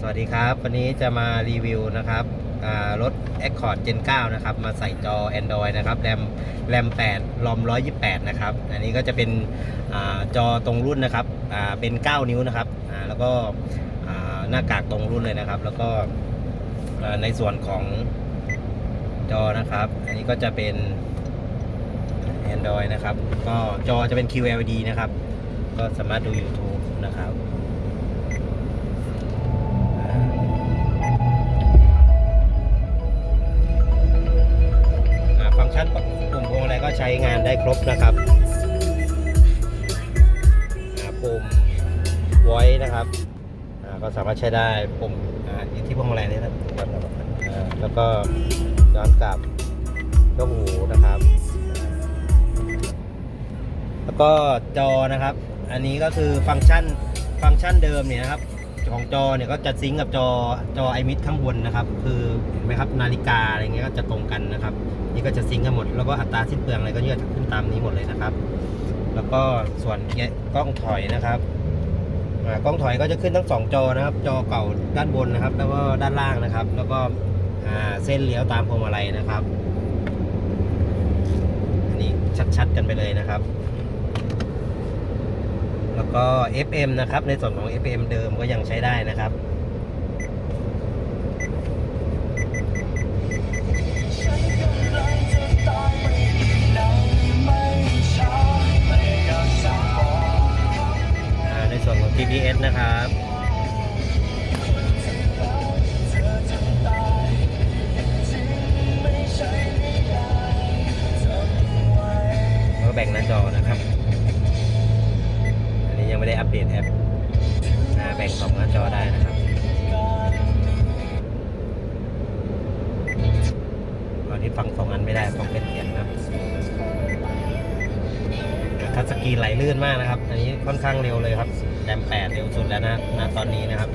สวัสดีครับ วันนี้จะมารีวิวนะครับอ่ารถ Accord Gen 9 นะครับ มาใส่จอ Android นะครับแรมแรม8รอม128 นะครับ อันนี้ก็จะเป็นอจอตรงรุ่นนะครับเป็น 9 นิ้วนะครับ แล้วก็หน้ากากตรงรุ่นเลยนะครับ แล้วก็ในส่วนของจอนะครับ อันนี้ก็จะเป็น Android นะครับ ก็จอจะเป็น QLED นะครับ ก็สามารถดู YouTube นะครับ ชันปุ่มพวงอะไรก็ใช้งานได้ครบนะครับปุ่ม voice นะครับก็สามารถใช้ได้ปุ่มอ่าอยู่ที่พวงมาลัยนี่นะครับแล้วก็ย้อนกลับก็หูนะครับ แล้วก็จอนะครับ อันนี้ก็คือฟังก์ชันฟังก์ชันเดิมเนี่ยนะครับ ของจอเนี่ยก็จะซิงกับจอจอไอมิดข้างบนนะครับ คือเห็นไหมครับนาฬิกาอะไรเงี้ยก็จะตรงกันนะครับ นี่ก็จะซิงกันหมด แล้วก็อัตราสิ้นเปลืองอะไรก็เนี่ยจะขึ้นตามนี้หมดเลยนะครับ แล้วก็ส่วนเงี้ยกล้องถอยนะครับกล้องถอยก็จะขึ้นทั้งสองจอนะครับ จอเก่าด้านบนนะครับ แล้วก็ด้านล่างนะครับ แล้วก็เส้นเลี้ยวตามพวงมาลัยนะครับ อันนี้ชัดๆกันไปเลยนะครับ แล้วก็ FM นะครับ ในส่วนของ FM เดิมก็ยังใช้ได้นะครับในส่วนของ TPS นะครับก็แบ่งหน้าจอนะครับ ยังไม่ได้อัปเดตแอปนะแบ่งสองหน้าจอได้นะครับตอนนี้ฟังสองอันไม่ได้ต้องเป็นเสียงนะทัชสกรีนไหลลื่นมากนะครับ อันนี้ค่อนข้างเร็วเลยครับแรมแปดเร็วสุดแล้วนะณตอนนี้นะครับ